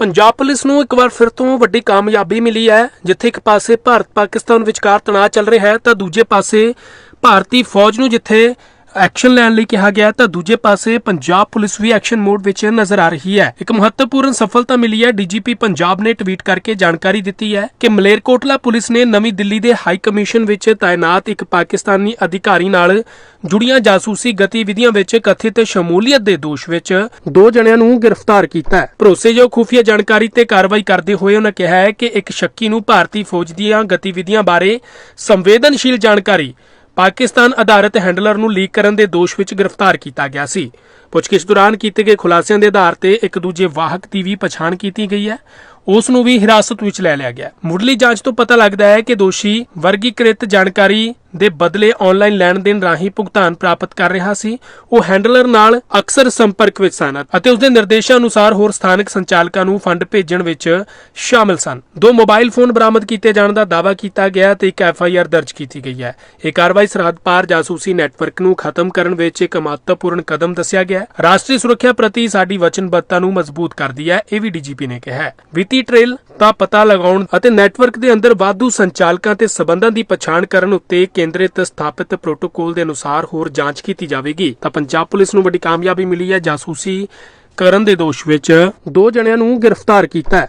Punjab police ਨੂੰ ਇੱਕ ਵਾਰ ਫਿਰ ਤੋਂ ਵੱਡੀ ਕਾਮਯਾਬੀ ਮਿਲੀ ਹੈ। ਜਿੱਥੇ ਇੱਕ ਪਾਸੇ ਭਾਰਤ ਪਾਕਿਸਤਾਨ ਵਿਚਕਾਰ ਤਣਾਅ ਚੱਲ ਰਿਹਾ ਹੈ, ਤਾਂ ਦੂਜੇ ਪਾਸੇ ਭਾਰਤੀ ਫੌਜ ਨੂੰ ਜਿੱਥੇ ਐਕਸ਼ਨ ਲੈਣ ਲਈ ਕਿਹਾ ਗਿਆ ਤਾਂ ਦੂਜੇ ਪਾਸੇ ਪੰਜਾਬ ਪੁਲਿਸ ਵੀ ਐਕਸ਼ਨ ਮੋਡ ਵਿੱਚ ਨਜ਼ਰ ਆ ਰਹੀ ਹੈ। ਇੱਕ ਮਹੱਤਵਪੂਰਨ ਸਫਲਤਾ ਮਿਲੀ ਹੈ, ਡੀਜੀਪੀ ਪੰਜਾਬ ਨੇ ਟਵੀਟ ਕਰਕੇ ਜਾਣਕਾਰੀ ਦਿੱਤੀ ਹੈ ਕਿ ਮਲੇਰਕੋਟਲਾ ਪੁਲਿਸ ਨੇ ਨਵੀਂ ਦਿੱਲੀ ਦੇ ਹਾਈ ਕਮਿਸ਼ਨ ਵਿੱਚ ਤਾਇਨਾਤ ਇੱਕ ਪਾਕਿਸਤਾਨੀ ਅਧਿਕਾਰੀ ਨਾਲ ਜੁੜੀਆਂ ਜਾਸੂਸੀ ਗਤੀਵਿਧੀਆਂ ਵਿੱਚ ਕਥਿਤ ਸ਼ਮੂਲੀਅਤ ਦੇ ਦੋਸ਼ ਵਿੱਚ ਦੋ ਜਣਿਆਂ ਨੂੰ ਗ੍ਰਿਫਤਾਰ ਕੀਤਾ ਹੈ। ਭਰੋਸੇਯੋਗ ਖੁਫੀਆ ਜਾਣਕਾਰੀ ਤੇ ਕਾਰਵਾਈ ਕਰਦੇ ਹੋਏ ਉਹਨਾਂ ਕਿਹਾ ਹੈ ਕਿ ਇੱਕ ਸ਼ੱਕੀ ਨੂੰ ਭਾਰਤੀ ਫੌਜ ਦੀਆਂ ਗਤੀਵਿਧੀਆਂ ਬਾਰੇ ਸੰਵੇਦਨਸ਼ੀਲ ਜਾਣਕਾਰੀ ਪਾਕਿਸਤਾਨ ਆਧਾਰਿਤ ਹੈਂਡਲਰ ਨੂੰ ਲੀਕ ਕਰਨ ਦੇ ਦੋਸ਼ ਵਿੱਚ ਗ੍ਰਿਫਤਾਰ ਕੀਤਾ ਗਿਆ ਸੀ। ਪੁੱਛਗਿੱਛ ਦੌਰਾਨ ਕੀਤੇ ਗਏ ਖੁਲਾਸਿਆਂ ਦੇ ਆਧਾਰ ਤੇ ਇੱਕ ਦੂਜੇ ਵਾਹਕ ਦੀ ਵੀ ਪਛਾਣ ਕੀਤੀ ਗਈ ਹੈ। ਉਸ ਨੂੰ ਵੀ ਹਿਰਾਸਤ ਵਿੱਚ ਲੈ ਲਿਆ ਗਿਆ। ਮੁੱਢਲੀ ਜਾਂਚ ਤੋਂ ਪਤਾ ਲੱਗਦਾ ਹੈ ਕਿ ਦੋਸ਼ੀ ਵਰਗੀਕ੍ਰਿਤ ਜਾਣਕਾਰੀ ਦੇ ਬਦਲੇ ਆਨਲਾਈਨ ਲੈਣ ਦੇਣ ਰਾਹੀਂ ਭੁਗਤਾਨ ਪ੍ਰਾਪਤ ਕਰ ਰਿਹਾ ਸੀ। ਉਹ ਹੈਂਡਲਰ ਨਾਲ ਅਕਸਰ ਸੰਪਰਕ ਵਿੱਚ ਸਨ ਅਤੇ ਉਸ ਦੇ ਨਿਰਦੇਸ਼ਾਂ ਅਨੁਸਾਰ ਹੋਰ ਸਥਾਨਕ ਸੰਚਾਲਕਾਂ ਨੂੰ ਫੰਡ ਭੇਜਣ ਵਿੱਚ ਸ਼ਾਮਲ ਸਨ। ਦੋ ਮੋਬਾਈਲ ਫੋਨ ਬਰਾਮਦ ਕੀਤੇ ਜਾਣ ਦਾ ਦਾਅਵਾ ਕੀਤਾ ਗਿਆ ਤੇ ਇੱਕ ਐਫ ਆਈ ਆਰ ਦਰਜ ਕੀਤੀ ਗਈ ਹੈ। ਇਹ ਕਾਰਵਾਈ ਸਰਹੱਦ ਪਾਰ ਜਾਸੂਸੀ ਨੈਟਵਰਕ ਨੂੰ ਖਤਮ ਕਰਨ ਵਿੱਚ ਇੱਕ ਮਹੱਤਵਪੂਰਨ ਕਦਮ ਦੱਸਿਆ ਗਿਆ ਹੈ। ਰਾਸ਼ਟਰੀ ਸੁਰੱਖਿਆ ਪ੍ਰਤੀ ਸਾਡੀ ਵਚਨਬੱਧਤਾ ਨੂੰ ਮਜ਼ਬੂਤ ਕਰਦੀ ਹੈ, ਇਹ ਵੀ ਡੀਜੀਪੀ ਨੇ ਕਿਹਾ ਹੈ। ਵਿੱਤੀ ਟ੍ਰੇਲ ਦਾ ਪਤਾ ਲਗਾਉਣ ਅਤੇ ਨੈਟਵਰਕ ਦੇ ਅੰਦਰ ਵਾਧੂ ਸੰਚਾਲਕਾਂ ਤੇ ਸਬੰਧਾਂ ਦੀ ਪਛਾਣ ਕਰਨ ਉੱਤੇ ਕੇਂਦਰਿਤ ਸਥਾਪਿਤ ਪ੍ਰੋਟੋਕੋਲ ਦੇ ਅਨੁਸਾਰ ਹੋਰ ਜਾਂਚ ਕੀਤੀ ਜਾਵੇਗੀ। ਤਾਂ ਪੰਜਾਬ ਪੁਲਿਸ ਨੂੰ ਵੱਡੀ ਕਾਮਯਾਬੀ ਮਿਲੀ ਹੈ। ਜਾਸੂਸੀ ਕਰਨ ਦੇ ਦੋਸ਼ ਵਿੱਚ ਦੋ ਜਣਿਆਂ ਨੂੰ ਗ੍ਰਿਫਤਾਰ ਕੀਤਾ ਹੈ।